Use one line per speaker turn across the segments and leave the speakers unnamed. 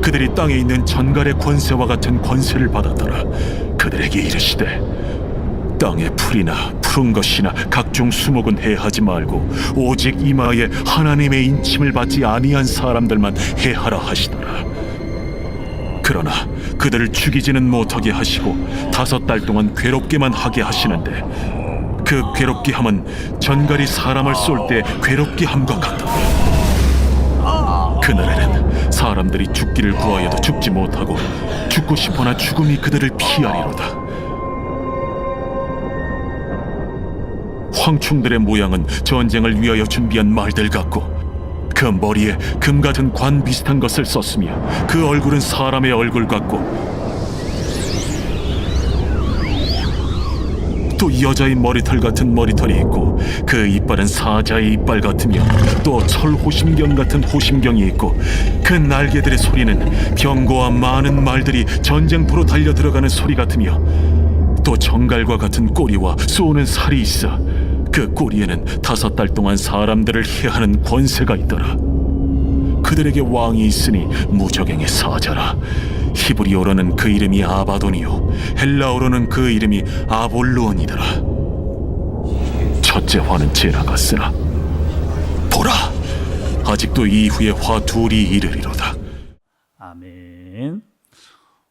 그들이 땅에 있는 전갈의 권세와 같은 권세를 받았더라 그들에게 이르시되 땅의 풀이나 푸른 것이나 각종 수목은 해하지 말고 오직 이마에 하나님의 인침을 받지 아니한 사람들만 해하라 하시더라. 그러나 그들을 죽이지는 못하게 하시고 다섯 달 동안 괴롭게만 하게 하시는데 그 괴롭게 함은 전갈이 사람을 쏠 때 괴롭게 함과 같더라. 그날에는 사람들이 죽기를 구하여도 죽지 못하고 죽고 싶어나 죽음이 그들을 피하리로다. 황충들의 모양은 전쟁을 위하여 준비한 말들 같고 그 머리에 금 같은 관 비슷한 것을 썼으며 그 얼굴은 사람의 얼굴 같고 또 여자의 머리털 같은 머리털이 있고 그 이빨은 사자의 이빨 같으며 또 철 호심경 같은 호심경이 있고 그 날개들의 소리는 병거와 많은 말들이 전쟁터로 달려 들어가는 소리 같으며 또 정갈과 같은 꼬리와 쏘는 살이 있어 그 꼬리에는 다섯 달 동안 사람들을 해하는 권세가 있더라. 그들에게 왕이 있으니 무적행의 사자라. 히브리어로는 그 이름이 아바돈이요 헬라어로는 그 이름이 아볼루온이더라. 첫째 화는 지나갔으나 보라 아직도 이후에 화 둘이 이르리로다.
아멘.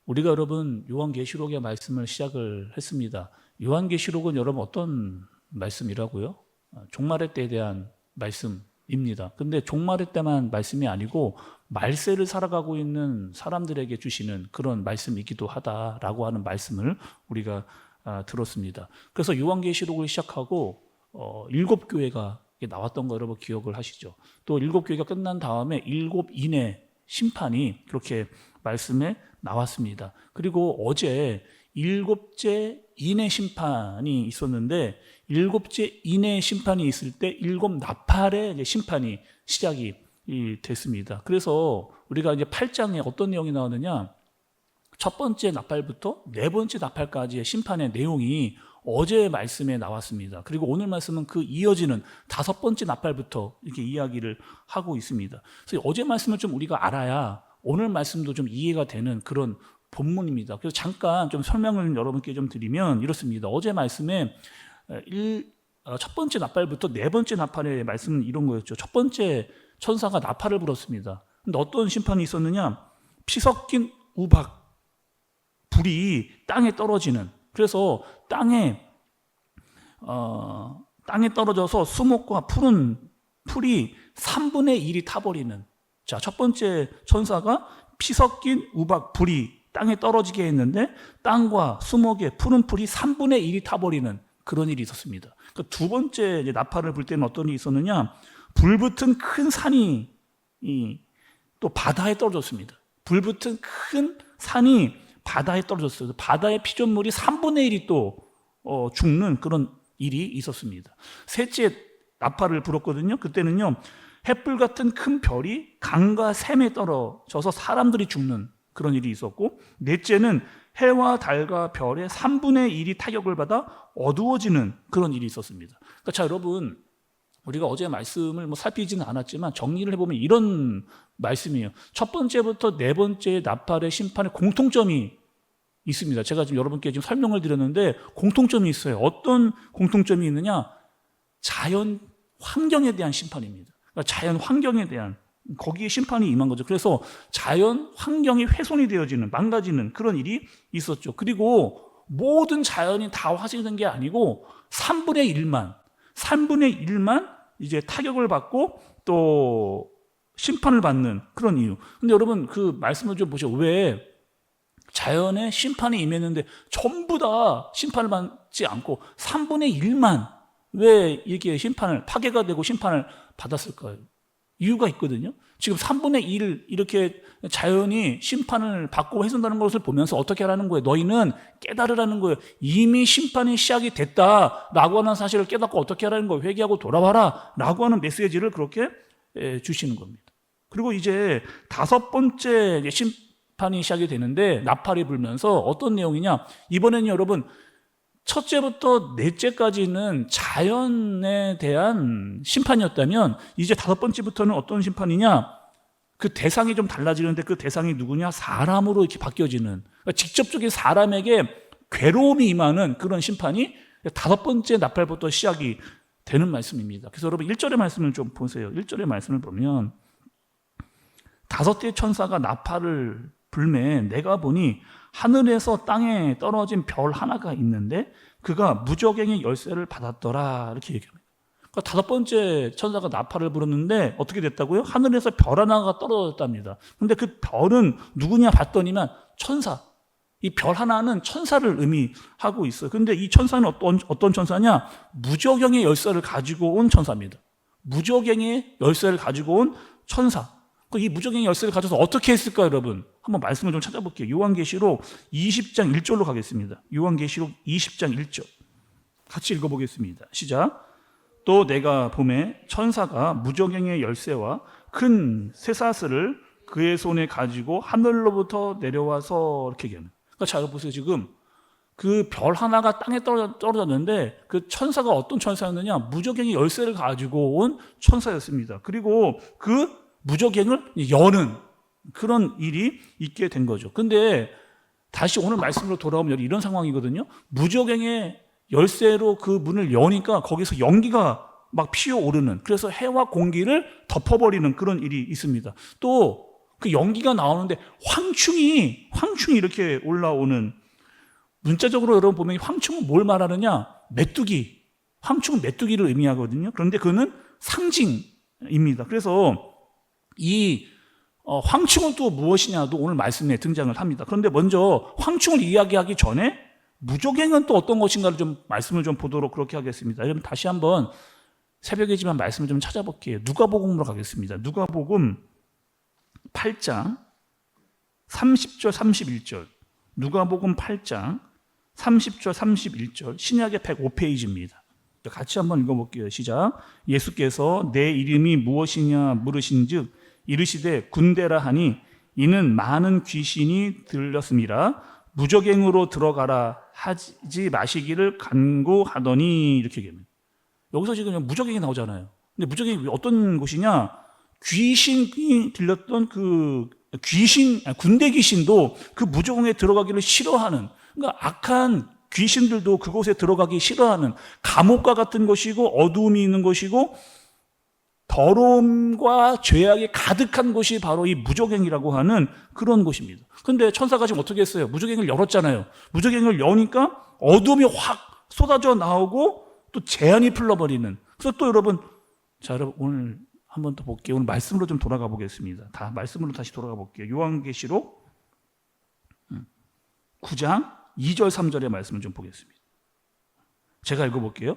우리가 여러분 요한계시록의 말씀을 시작을 했습니다. 요한계시록은 여러분 어떤 말씀이라고요? 아, 종말의 때에 대한 말씀입니다. 근데 종말의 때만 말씀이 아니고 말세를 살아가고 있는 사람들에게 주시는 그런 말씀이기도 하다라고 하는 말씀을 우리가 아, 들었습니다. 그래서 요한계시록을 시작하고 어, 일곱 교회가 나왔던 거 여러분 기억을 하시죠? 또 일곱 교회가 끝난 다음에 일곱 인의 심판이 그렇게 말씀에 나왔습니다. 그리고 어제 일곱째 인의 심판이 있었는데 일곱째 인의 심판이 있을 때 일곱 나팔의 심판이 시작이 이 됐습니다. 그래서 우리가 이제 8장에 어떤 내용이 나오느냐? 첫 번째 나팔부터 네 번째 나팔까지의 심판의 내용이 어제 말씀에 나왔습니다. 그리고 오늘 말씀은 그 이어지는 다섯 번째 나팔부터 이렇게 이야기를 하고 있습니다. 그래서 어제 말씀을 좀 우리가 알아야 오늘 말씀도 좀 이해가 되는 그런 본문입니다. 그래서 잠깐 좀 설명을 여러분께 좀 드리면 이렇습니다. 어제 말씀에 일, 어, 첫 번째 나팔부터 네 번째 나팔의 말씀은 이런 거였죠. 첫 번째 천사가 나팔을 불었습니다. 근데 어떤 심판이 있었느냐? 피 섞인 우박, 불이 땅에 떨어지는. 그래서 땅에 어, 땅에 떨어져서 수목과 푸른 풀이 3분의 1이 타버리는. 자, 첫 번째 천사가 피 섞인 우박, 불이 땅에 떨어지게 했는데 땅과 수목의 푸른 풀이 3분의 1이 타버리는 그런 일이 있었습니다. 그두 번째 이제 나팔을 불 때는 어떤 일이 있었느냐? 불붙은 큰 산이 이, 또 바다에 떨어졌습니다. 불붙은 큰 산이 바다에 떨어졌어요. 바다의 피조물이 3분의 1이 또 어, 죽는 그런 일이 있었습니다. 셋째 나팔을 불었거든요. 그때는요. 햇불 같은 큰 별이 강과 샘에 떨어져서 사람들이 죽는 그런 일이 있었고 넷째는 해와 달과 별의 3분의 1이 타격을 받아 어두워지는 그런 일이 있었습니다. 그러니까 자 여러분 우리가 어제 말씀을 뭐 살피지는 않았지만 정리를 해보면 이런 말씀이에요. 첫 번째부터 네 번째 나팔의 심판의 공통점이 있습니다. 제가 지금 여러분께 지금 설명을 드렸는데 공통점이 있어요. 어떤 공통점이 있느냐? 자연 환경에 대한 심판입니다. 그러니까 자연 환경에 대한 거기에 심판이 임한 거죠. 그래서 자연 환경이 훼손이 되어지는 망가지는 그런 일이 있었죠. 그리고 모든 자연이 다 화재된 게 아니고 3분의 1만 3분의 1만 이제 타격을 받고 또 심판을 받는 그런 이유. 근데 여러분 그 말씀을 좀 보세요. 왜 자연의 심판이 임했는데 전부 다 심판을 받지 않고 3분의 1만 왜 이렇게 심판을 파괴가 되고 심판을 받았을까요? 이유가 있거든요. 지금 3분의 1 이렇게 자연이 심판을 받고 해준다는 것을 보면서 어떻게 하라는 거예요? 너희는 깨달으라는 거예요. 이미 심판이 시작이 됐다라고 하는 사실을 깨닫고 어떻게 하라는 거예요? 회개하고 돌아와라 라고 하는 메시지를 그렇게 에, 주시는 겁니다. 그리고 이제 다섯 번째 심판이 시작이 되는데 나팔이 불면서 어떤 내용이냐? 이번에는 여러분 첫째부터 넷째까지는 자연에 대한 심판이었다면 이제 다섯 번째부터는 어떤 심판이냐? 그 대상이 좀 달라지는데 그 대상이 누구냐? 사람으로 이렇게 바뀌어지는 그러니까 직접적인 사람에게 괴로움이 임하는 그런 심판이 다섯 번째 나팔부터 시작이 되는 말씀입니다. 그래서 여러분 1절의 말씀을 좀 보세요. 1절의 말씀을 보면 다섯째 천사가 나팔을 불매 내가 보니 하늘에서 땅에 떨어진 별 하나가 있는데 그가 무적행의 열쇠를 받았더라 이렇게 얘기합니다. 그러니까 다섯 번째 천사가 나팔을 불었는데 어떻게 됐다고요? 하늘에서 별 하나가 떨어졌답니다. 근데 그 별은 누구냐 봤더니만 천사. 이 별 하나는 천사를 의미하고 있어요. 근데 이 천사는 어떤, 어떤 천사냐? 무적행의 열쇠를 가지고 온 천사입니다. 무적행의 열쇠를 가지고 온 천사. 그이 무적행의 열쇠를 가져서 어떻게 했을까, 여러분? 한번 말씀을 좀 찾아볼게요. 요한계시록 20장 1절로 가겠습니다. 요한계시록 20장 1절. 같이 읽어보겠습니다. 시작. 또 내가 봄에 천사가 무적행의 열쇠와 큰 쇠사슬을 그의 손에 가지고 하늘로부터 내려와서 이렇게 얘기하는. 그러니까 자, 보세요. 지금 그 별 하나가 땅에 떨어- 떨어졌는데 그 천사가 어떤 천사였느냐? 무적행의 열쇠를 가지고 온 천사였습니다. 그리고 그 무적행을 여는 그런 일이 있게 된 거죠. 근데 다시 오늘 말씀으로 돌아오면 이런 상황이거든요. 무적행의 열쇠로 그 문을 여니까 거기서 연기가 막 피어오르는 그래서 해와 공기를 덮어버리는 그런 일이 있습니다. 또 그 연기가 나오는데 황충이 황충이 이렇게 올라오는 문자적으로 여러분 보면 황충은 뭘 말하느냐? 메뚜기. 황충은 메뚜기를 의미하거든요. 그런데 그는 상징입니다. 그래서 이 어, 황충은 또 무엇이냐도 오늘 말씀에 등장을 합니다. 그런데 먼저 황충을 이야기하기 전에 무적행은 또 어떤 것인가를 좀 말씀을 좀 보도록 그렇게 하겠습니다. 여러분 다시 한번 새벽이지만 말씀을 좀 찾아볼게요. 누가복음으로 가겠습니다. 누가복음 8장 30절 31절. 누가복음 8장 30절 31절. 신약의 105페이지입니다. 같이 한번 읽어볼게요. 시작. 예수께서 내 이름이 무엇이냐 물으신즉 이르시되 군대라 하니 이는 많은 귀신이 들렸습니다. 무적행으로 들어가라 하지 마시기를 간구하더니 이렇게 얘기합니다. 여기서 지금 무적행이 나오잖아요. 근데 무적행이 어떤 곳이냐? 귀신이 들렸던 그 귀신 아니, 군대 귀신도 그 무적행에 들어가기를 싫어하는 그러니까 악한 귀신들도 그곳에 들어가기 싫어하는 감옥과 같은 것이고 어두움이 있는 것이고 더러움과 죄악이 가득한 곳이 바로 이 무적행이라고 하는 그런 곳입니다. 근데 천사가 지금 어떻게 했어요? 무적행을 열었잖아요. 무적행을 여니까 어둠이 확 쏟아져 나오고 또 재앙이 풀려버리는. 그래서 또 여러분, 자, 여러분 오늘 한 번 더 볼게요. 오늘 말씀으로 좀 돌아가 보겠습니다. 다 말씀으로 다시 돌아가 볼게요. 요한계시록 9장 2절 3절의 말씀을 좀 보겠습니다. 제가 읽어볼게요.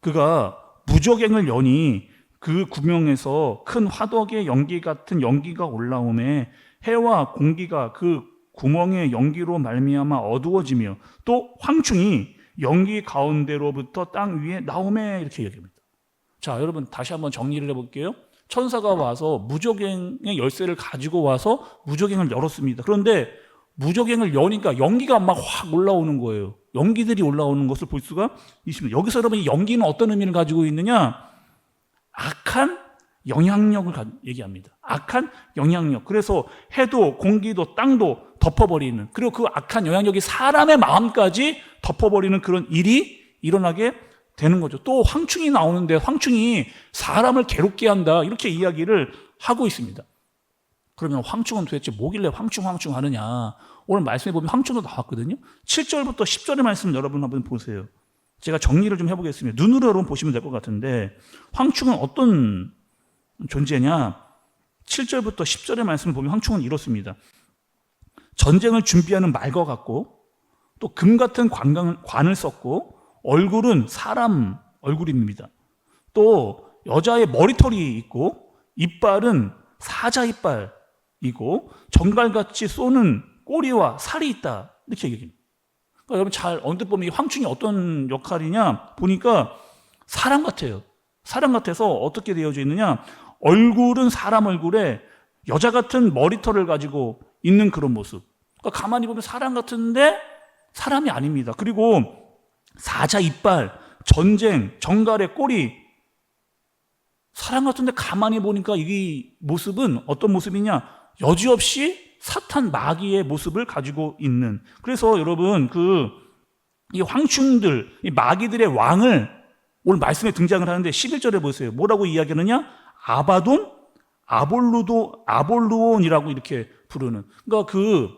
그가 무적행을 여니 그 구명에서 큰 화덕의 연기 같은 연기가 올라오매 해와 공기가 그 구멍의 연기로 말미암아 어두워지며 또 황충이 연기 가운데로부터 땅 위에 나오매 이렇게 얘기합니다. 자, 여러분 다시 한번 정리를 해볼게요. 천사가 와서 무적행의 열쇠를 가지고 와서 무적행을 열었습니다. 그런데 무적행을 여니까 연기가 막 확 올라오는 거예요. 연기들이 올라오는 것을 볼 수가 있습니다. 여기서 여러분 이 연기는 어떤 의미를 가지고 있느냐? 악한 영향력을 가- 얘기합니다. 악한 영향력. 그래서 해도 공기도 땅도 덮어버리는 그리고 그 악한 영향력이 사람의 마음까지 덮어버리는 그런 일이 일어나게 되는 거죠. 또 황충이 나오는데 황충이 사람을 괴롭게 한다 이렇게 이야기를 하고 있습니다. 그러면 황충은 도대체 뭐길래 황충 황충 하느냐? 오늘 말씀해 보면 황충도 나왔거든요. 7절부터 10절의 말씀 여러분 한번 보세요. 제가 정리를 좀 해보겠습니다. 눈으로 여러분 보시면 될 것 같은데 황충은 어떤 존재냐? 7절부터 10절의 말씀을 보면 황충은 이렇습니다. 전쟁을 준비하는 말과 같고 또 금 같은 관광, 관을 썼고 얼굴은 사람 얼굴입니다. 또 여자의 머리털이 있고 이빨은 사자 이빨이고 정갈같이 쏘는 꼬리와 살이 있다. 이렇게 얘기합니다. 그러니까 여러분 잘 언뜻 보면 이 황충이 어떤 역할이냐 보니까 사람 같아요. 사람 같아서 어떻게 되어져 있느냐 얼굴은 사람 얼굴에 여자 같은 머리털을 가지고 있는 그런 모습. 그러니까 가만히 보면 사람 같은데 사람이 아닙니다. 그리고 사자 이빨, 전쟁, 정갈의 꼬리. 사람 같은데 가만히 보니까 이 모습은 어떤 모습이냐? 여지없이 사탄 마귀의 모습을 가지고 있는. 그래서 여러분 그 이 황충들, 이 마귀들의 왕을 오늘 말씀에 등장을 하는데 11절에 보세요. 뭐라고 이야기하느냐? 아바돈, 아볼루도, 아볼루온이라고 이렇게 부르는. 그러니까 그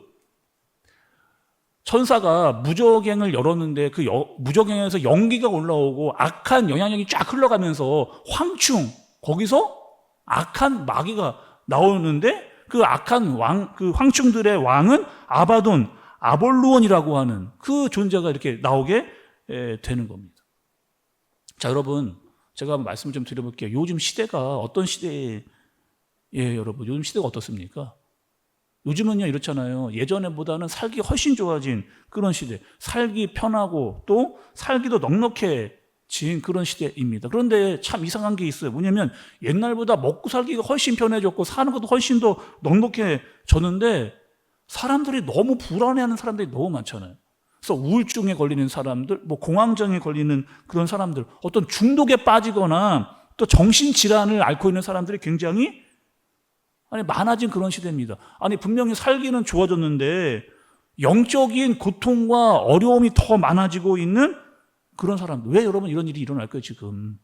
천사가 무적행을 열었는데 그 여- 무적행에서 연기가 올라오고 악한 영향력이 쫙 흘러가면서 황충 거기서 악한 마귀가 나오는데 그 악한 왕 그 황충들의 왕은 아바돈 아볼루온이라고 하는 그 존재가 이렇게 나오게 에, 되는 겁니다. 자 여러분 제가 한번 말씀 좀 드려볼게요. 요즘 시대가 어떤 시대에 예 여러분 요즘 시대가 어떻습니까? 요즘은요 이렇잖아요. 예전에보다는 살기 훨씬 좋아진 그런 시대, 살기 편하고 또 살기도 넉넉해 진 그런 시대입니다. 그런데 참 이상한 게 있어요. 뭐냐면 옛날보다 먹고 살기가 훨씬 편해졌고 사는 것도 훨씬 더 넉넉해졌는데 사람들이 너무 불안해하는 사람들이 너무 많잖아요. 그래서 우울증에 걸리는 사람들, 뭐 공황장애 걸리는 그런 사람들, 어떤 중독에 빠지거나 또 정신질환을 앓고 있는 사람들이 굉장히 아니 많아진 그런 시대입니다. 아니 분명히 살기는 좋아졌는데 영적인 고통과 어려움이 더 많아지고 있는 그런 사람들. 왜 여러분 이런 일이 일어날까요 지금?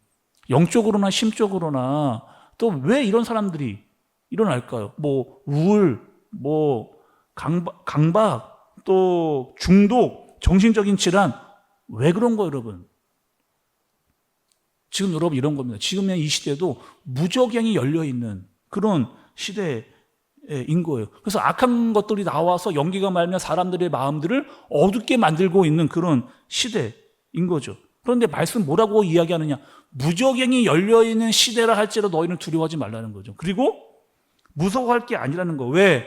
영적으로나 심적으로나 또 왜 이런 사람들이 일어날까요? 뭐 우울, 뭐 강박, 강박, 또 중독, 정신적인 질환 왜 그런 거예요, 여러분? 지금 여러분 이런 겁니다. 지금의 이 시대도 무적행이 열려 있는 그런 시대인 거예요. 그래서 악한 것들이 나와서 연기가 말며 사람들의 마음들을 어둡게 만들고 있는 그런 시대 인 거죠. 그런데 말씀 뭐라고 이야기하느냐? 무적행이 열려 있는 시대라 할지라 너희는 두려워하지 말라는 거죠. 그리고 무서워할 게 아니라는 거. 왜?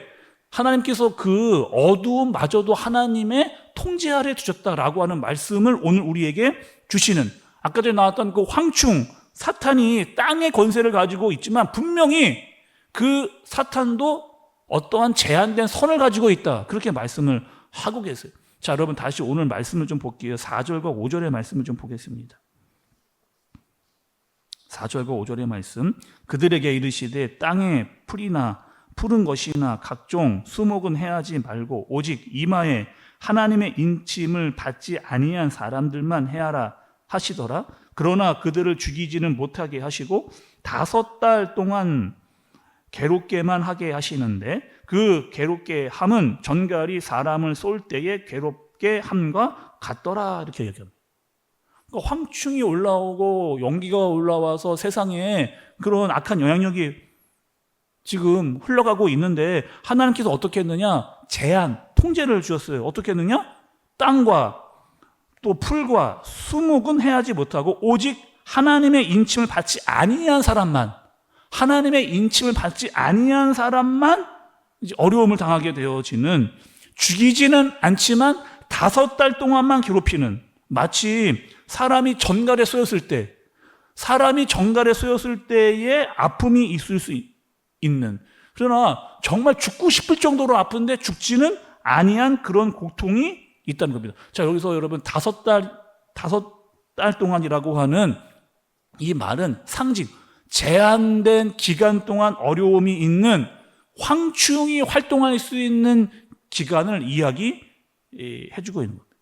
하나님께서 그 어두움마저도 하나님의 통제 아래 두셨다라고 하는 말씀을 오늘 우리에게 주시는 아까 전에 나왔던 그 황충 사탄이 땅의 권세를 가지고 있지만 분명히 그 사탄도 어떠한 제한된 선을 가지고 있다. 그렇게 말씀을 하고 계세요. 자, 여러분 다시 오늘 말씀을 좀 볼게요. 4절과 5절의 말씀을 좀 보겠습니다. 4절과 5절의 말씀. 그들에게 이르시되 땅에 풀이나 푸른 것이나 각종 수목은 해하지 말고 오직 이마에 하나님의 인침을 받지 아니한 사람들만 해하라 하시더라. 그러나 그들을 죽이지는 못하게 하시고 다섯 달 동안 괴롭게만 하게 하시는데 그 괴롭게 함은 전갈이 사람을 쏠 때에 괴롭게 함과 같더라 이렇게 얘기합니다. 그러니까 황충이 올라오고 연기가 올라와서 세상에 그런 악한 영향력이 지금 흘러가고 있는데 하나님께서 어떻게 했느냐? 제한, 통제를 주었어요. 어떻게 했느냐? 땅과 또 풀과 수목은 해하지 못하고 오직 하나님의 인침을 받지 아니한 사람만 하나님의 인침을 받지 아니한 사람만 어려움을 당하게 되어지는 죽이지는 않지만 다섯 달 동안만 괴롭히는 마치 사람이 전갈에 쏘였을 때 사람이 전갈에 쏘였을 때의 아픔이 있을 수 있- 있는 그러나 정말 죽고 싶을 정도로 아픈데 죽지는 아니한 그런 고통이 있다는 겁니다. 자 여기서 여러분 다섯 달 다섯 달 동안이라고 하는 이 말은 상징 제한된 기간 동안 어려움이 있는 황충이 활동할 수 있는 기간을 이야기해 주고 있는 겁니다.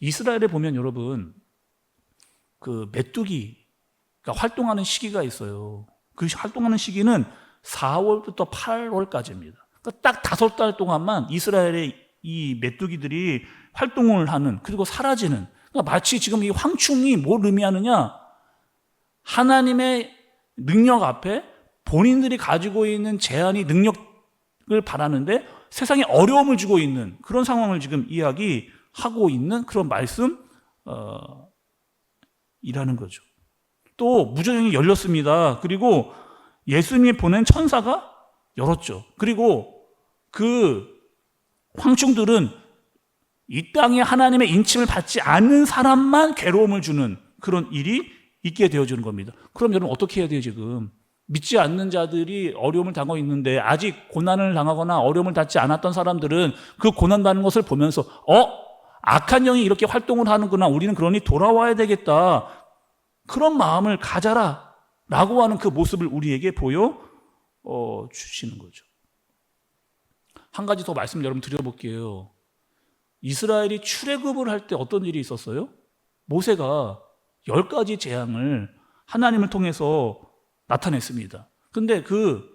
이스라엘에 보면 여러분 그 메뚜기가 활동하는 시기가 있어요. 그 활동하는 시기는 4월부터 8월까지입니다. 그러니까 딱 다섯 달 동안만 이스라엘의 이 메뚜기들이 활동을 하는 그리고 사라지는 그러니까 마치 지금 이 황충이 뭘 의미하느냐 하나님의 능력 앞에 본인들이 가지고 있는 제한이 능력을 바라는데 세상에 어려움을 주고 있는 그런 상황을 지금 이야기하고 있는 그런 말씀 어, 이라는 거죠. 또 무적행이 열렸습니다. 그리고 예수님이 보낸 천사가 열었죠. 그리고 그 황충들은 이 땅에 하나님의 인침을 받지 않는 사람만 괴로움을 주는 그런 일이 있게 되어주는 겁니다. 그럼 여러분 어떻게 해야 돼요, 지금? 믿지 않는 자들이 어려움을 당하고 있는데 아직 고난을 당하거나 어려움을 받지 않았던 사람들은 그 고난받는 것을 보면서 어? 악한 영이 이렇게 활동을 하는구나. 우리는 그러니 돌아와야 되겠다. 그런 마음을 가져라. 라고 하는 그 모습을 우리에게 보여 어, 주시는 거죠. 한 가지 더 말씀 여러분 드려볼게요. 이스라엘이 출애굽을 할 때 어떤 일이 있었어요? 모세가 열 가지 재앙을 하나님을 통해서 나타냈습니다. 근데 그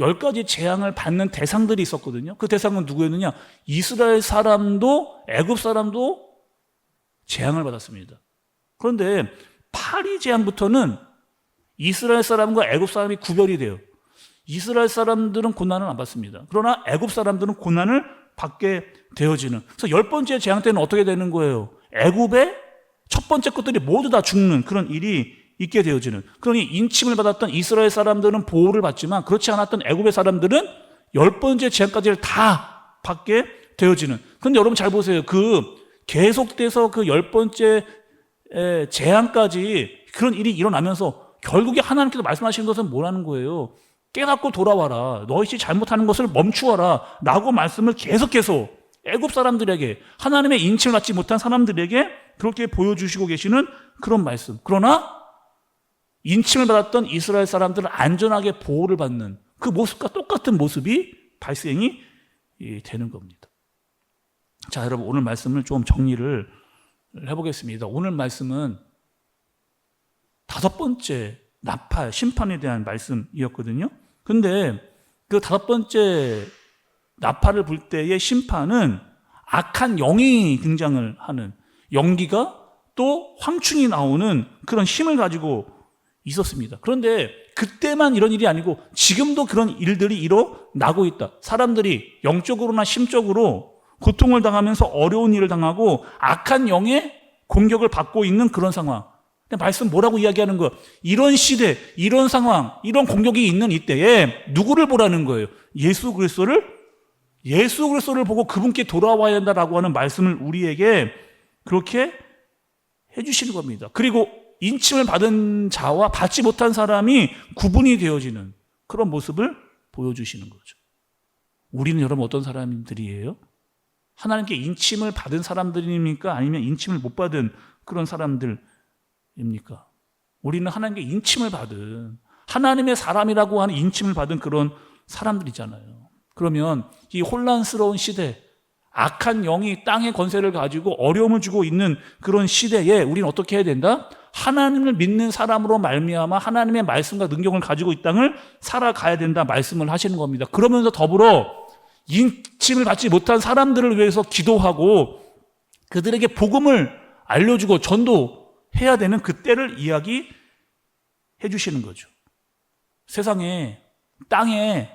열 가지 재앙을 받는 대상들이 있었거든요. 그 대상은 누구였느냐? 이스라엘 사람도 애굽 사람도 재앙을 받았습니다. 그런데 파리 재앙부터는 이스라엘 사람과 애굽 사람이 구별이 돼요. 이스라엘 사람들은 고난을 안 받습니다. 그러나 애굽 사람들은 고난을 받게 되어지는. 그래서 열 번째 재앙 때는 어떻게 되는 거예요? 애굽의 첫 번째 것들이 모두 다 죽는 그런 일이 있게 되어지는. 그러니 인침을 받았던 이스라엘 사람들은 보호를 받지만 그렇지 않았던 애굽의 사람들은 열 번째 재앙까지를 다 받게 되어지는. 그런데 여러분 잘 보세요. 그 계속돼서 그 열 번째 에, 재앙까지 그런 일이 일어나면서 결국에 하나님께서 말씀하신 것은 뭐라는 거예요? 깨닫고 돌아와라. 너희씨 잘못하는 것을 멈추어라. 라고 말씀을 계속해서 애굽 사람들에게 하나님의 인침을 받지 못한 사람들에게 그렇게 보여주시고 계시는 그런 말씀. 그러나 인침을 받았던 이스라엘 사람들은 안전하게 보호를 받는 그 모습과 똑같은 모습이 발생이 이, 되는 겁니다. 자, 여러분 오늘 말씀을 좀 정리를 해보겠습니다. 오늘 말씀은 다섯 번째 나팔, 심판에 대한 말씀이었거든요. 근데 그 다섯 번째 나팔을 불 때의 심판은 악한 영이 등장을 하는 연기가 또 황충이 나오는 그런 힘을 가지고 있었습니다. 그런데 그때만 이런 일이 아니고 지금도 그런 일들이 일어나고 있다. 사람들이 영적으로나 심적으로 고통을 당하면서 어려운 일을 당하고 악한 영의 공격을 받고 있는 그런 상황. 근데 말씀 뭐라고 이야기하는 거? 이런 시대, 이런 상황, 이런 공격이 있는 이때에 누구를 보라는 거예요? 예수 그리스도를 예수 그리스도를 보고 그분께 돌아와야 한다라고 하는 말씀을 우리에게 그렇게 해 주시는 겁니다. 그리고 인침을 받은 자와 받지 못한 사람이 구분이 되어지는 그런 모습을 보여주시는 거죠. 우리는 여러분 어떤 사람들이에요? 하나님께 인침을 받은 사람들입니까? 아니면 인침을 못 받은 그런 사람들입니까? 우리는 하나님께 인침을 받은 하나님의 사람이라고 하는 인침을 받은 그런 사람들이잖아요. 그러면 이 혼란스러운 시대, 악한 영이 땅의 권세를 가지고 어려움을 주고 있는 그런 시대에 우리는 어떻게 해야 된다? 하나님을 믿는 사람으로 말미암아 하나님의 말씀과 능력을 가지고 이 땅을 살아가야 된다 말씀을 하시는 겁니다. 그러면서 더불어 인침을 받지 못한 사람들을 위해서 기도하고 그들에게 복음을 알려주고 전도해야 되는 그때를 이야기해 주시는 거죠. 세상에 땅에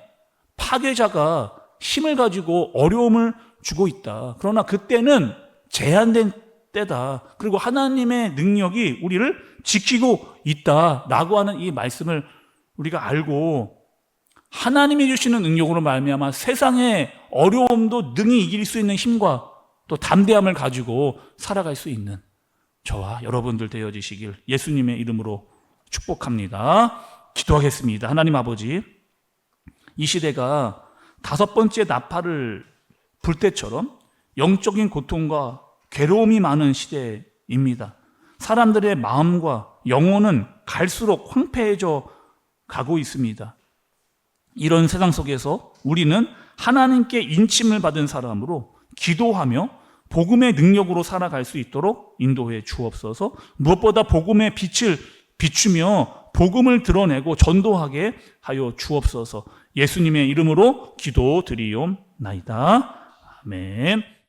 파괴자가 힘을 가지고 어려움을 주고 있다. 그러나 그때는 제한된 때다. 그리고 하나님의 능력이 우리를 지키고 있다 라고 하는 이 말씀을 우리가 알고 하나님이 주시는 능력으로 말미암아 세상의 어려움도 능히 이길 수 있는 힘과 또 담대함을 가지고 살아갈 수 있는 저와 여러분들 되어지시길 예수님의 이름으로 축복합니다. 기도하겠습니다. 하나님 아버지, 이 시대가 다섯 번째 나팔을 불 때처럼 영적인 고통과 괴로움이 많은 시대입니다. 사람들의 마음과 영혼은 갈수록 황폐해져 가고 있습니다. 이런 세상 속에서 우리는 하나님께 인침을 받은 사람으로 기도하며 복음의 능력으로 살아갈 수 있도록 인도해 주옵소서. 무엇보다 복음의 빛을 비추며 복음을 드러내고 전도하게 하여 주옵소서. 예수님의 이름으로 기도드리옵나이다. 아멘.